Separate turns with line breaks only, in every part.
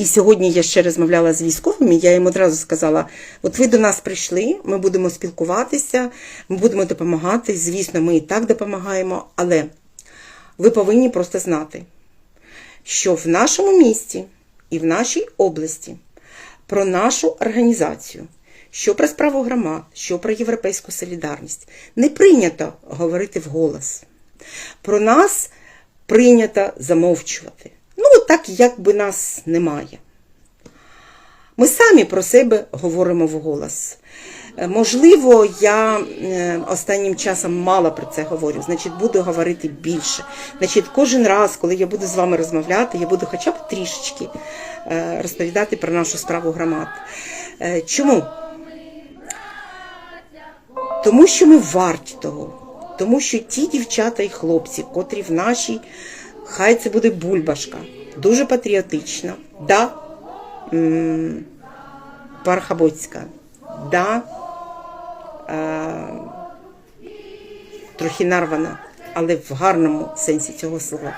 І сьогодні я ще розмовляла з військовими, я їм одразу сказала: от ви до нас прийшли, ми будемо спілкуватися, ми будемо допомагати. Звісно, ми і так допомагаємо, але ви повинні просто знати, що в нашому місті і в нашій області про нашу організацію, що про справу громад, що про європейську солідарність не прийнято говорити вголос. Про нас прийнято замовчувати. Так якби нас немає. Ми самі про себе говоримо вголос. Е, Можливо, я е, останнім часом мало про це говорю, значить, буду говорити більше. Значить, кожен раз, коли я буду з вами розмовляти, я буду хоча б трішечки е, розповідати про нашу справу громад. Чому? Тому що ми варті того. Тому що ті дівчата і хлопці, котрі в нашій, хай це буде бульбашка, дуже патріотична, да, м, да, е, трохи нарвана, але в гарному сенсі цього слова.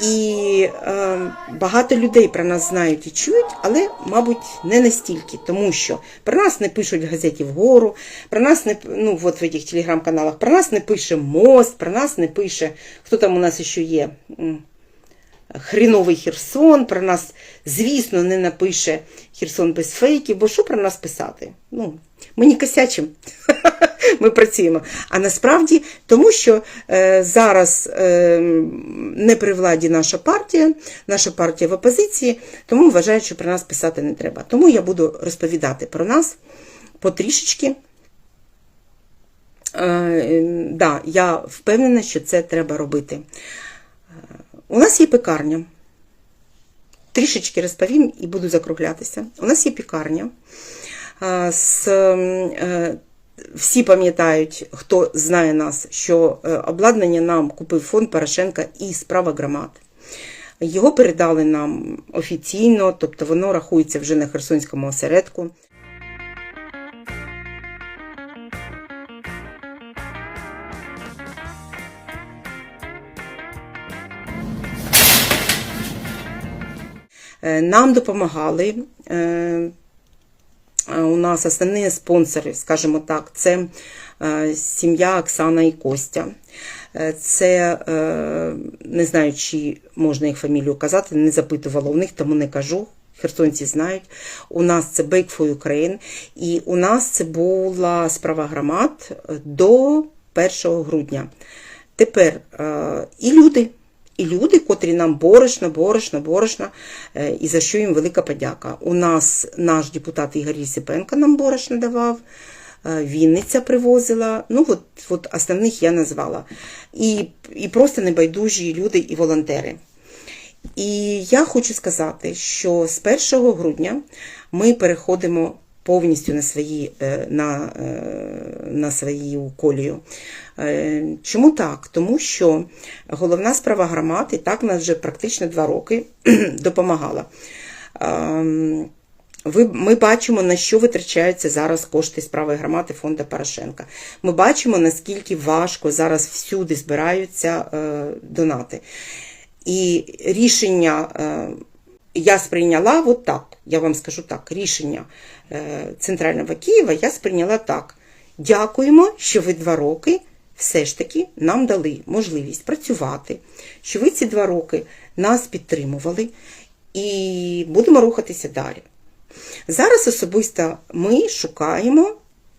І е, багато людей про нас знають і чують, але, мабуть, не настільки, тому що про нас не пишуть газеті вгору, про нас не ну, от в цих телеграм-каналах, про нас не пише мост, про нас не пише, хто там у нас ще є. Хріновий Херсон, про нас, звісно, не напише Херсон без фейків, бо що про нас писати? Ну, ми не косячимо, ми працюємо. А насправді, тому що е, зараз е, не при владі наша партія, наша партія в опозиції, тому вважають, що про нас писати не треба. Тому я буду розповідати про нас потрішечки. Е, да, я впевнена, що це треба робити. У нас є пекарня. Трішечки розповім і буду закруглятися. У нас є пекарня. А, З, е, всі пам'ятають, хто знає нас, що е, обладнання нам купив фонд Порошенка і справа громад. Його передали нам офіційно, тобто воно рахується вже на Херсонському осередку. Нам допомагали. е, е, У нас основні спонсори, скажімо так, це е, сім'я Оксана і Костя. Е, Це е, не знаю, чи можна їх фамілію казати, не запитувала у них, тому не кажу. Херсонці знають. У нас це Bake for Ukraine. І у нас це була справа громад до 1 грудня. Тепер е, і люди, і люди, котрі нам борошно, борошно, борошно, е, і за що їм велика подяка. У нас наш депутат Ігор Єсипенко нам борошно давав, е, Вінниця привозила. Ну, от, от основних я назвала. І, і просто небайдужі люди і волонтери. І я хочу сказати, що з 1 грудня ми переходимо повністю на свої, е, на, е, на свою колію. Е, Чому так? Тому що головна справа громад і так нас вже практично два роки допомагала. Ем, ви, ми бачимо, на що витрачаються зараз кошти справи громади фонду Порошенка. Ми бачимо, наскільки важко зараз всюди збираються е, донати. І рішення е, я сприйняла от так. Я вам скажу так: рішення е, Центрального Києва я сприйняла так. Дякуємо, що ви два роки все ж таки нам дали можливість працювати, що ви ці два роки нас підтримували і будемо рухатися далі. Зараз особисто ми шукаємо,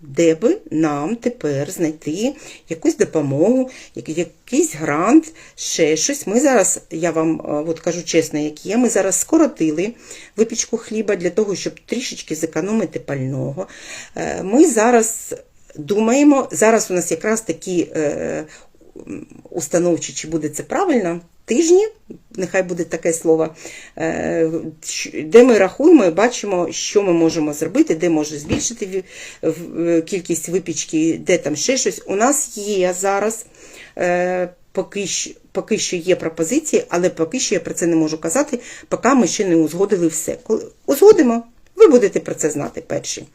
де би нам тепер знайти якусь допомогу, якийсь грант, ще щось. Ми зараз, я вам е, от кажу чесно, як є, ми зараз скоротили випічку хліба для того, щоб трішечки зекономити пального. Е, Ми зараз думаємо, зараз у нас якраз такі е, установчі, чи буде це правильно, тижні, нехай буде таке слово, е, де ми рахуємо і бачимо, що ми можемо зробити, де може збільшити кількість випічки, де там ще щось. У нас є зараз. е, Поки що, поки що є пропозиції, але поки що я про це не можу казати, поки ми ще не узгодили все. Узгодимо, ви будете про це знати перші.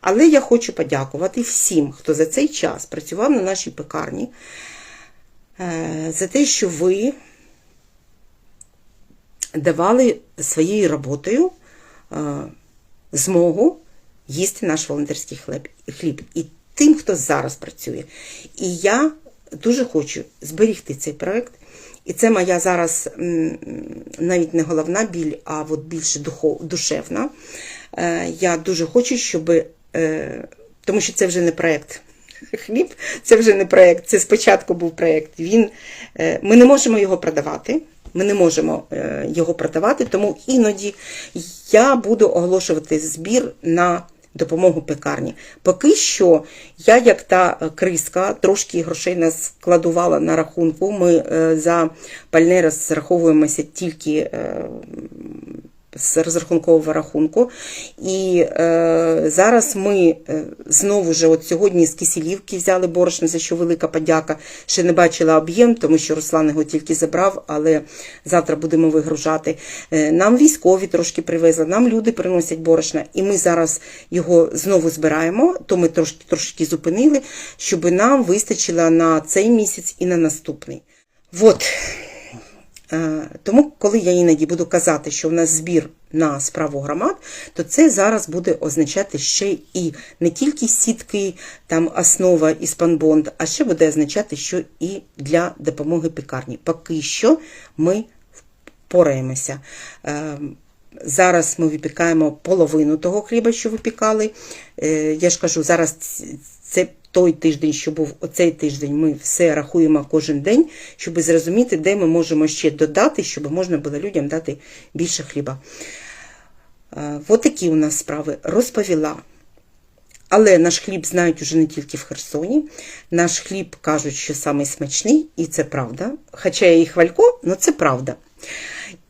Але я хочу подякувати всім, хто за цей час працював на нашій пекарні, е, за те, що ви давали своєю роботою е, змогу їсти наш волонтерський хліб. І тим, хто зараз працює. І я дуже хочу зберігти цей проект. І це моя зараз навіть не головна біль, а от більше духов, душевна. Е, Я дуже хочу, щоб. е, Тому що це вже не проект. Хліб це вже не проект. Це спочатку був е, ми не можемо його продавати. Ми не можемо е, його продавати, тому іноді я буду оголошувати збір на допомогу пекарні. Поки що я, як та е, криска, трошки грошей нас складувала на рахунку. Ми е, за пальне розраховуємося тільки. З розрахункового рахунку. І е, зараз ми е, знову ж от сьогодні з Кисілівки взяли борошно, за що велика подяка. Ще не бачила об'єм, тому що Руслан його тільки забрав, але завтра будемо вигружати. Е, нам військові трошки привезли, нам люди приносять борошна, і ми зараз його знову збираємо, то ми трошки, трошки зупинили, щоб нам вистачило на цей місяць і на наступний. Вот. Е, Тому, коли я іноді буду казати, що в нас збір на справу громад, то це зараз буде означати ще і не тільки сітки, там основа і спанбонд, а ще буде означати, що і для допомоги пекарні. Поки що ми впораємося. Зараз ми випікаємо половину того хліба, що випікали. Е, Я ж кажу, зараз це той тиждень, що був оцей тиждень, ми все рахуємо кожен день, щоб зрозуміти, де ми можемо ще додати, щоб можна було людям дати більше хліба. Е, От такі у нас справи розповіла. Але наш хліб знають уже не тільки в Херсоні. Наш хліб кажуть, що самий смачний, і це правда. Хоча я і хвалько, але це правда.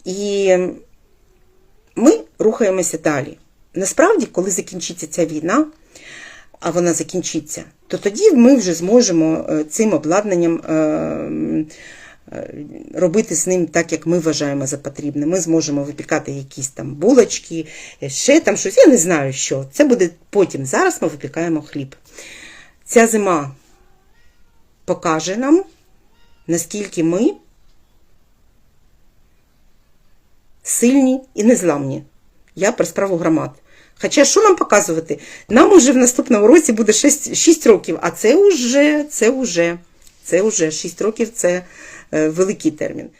І ми рухаємося далі. Насправді, коли закінчиться ця війна, а вона закінчиться, то тоді ми вже зможемо е, цим обладнанням е, е, робити з ним так, як ми вважаємо за потрібне. Ми зможемо випікати якісь там булочки, ще там щось. Я не знаю що. Це буде потім. Зараз ми випікаємо хліб. Ця зима покаже нам, наскільки ми сильні і незламні. Я про справу громад. Хоча що нам показувати? Нам уже в наступному році буде 6, 6 років, а це вже, це вже, це вже 6 років це е, великий термін.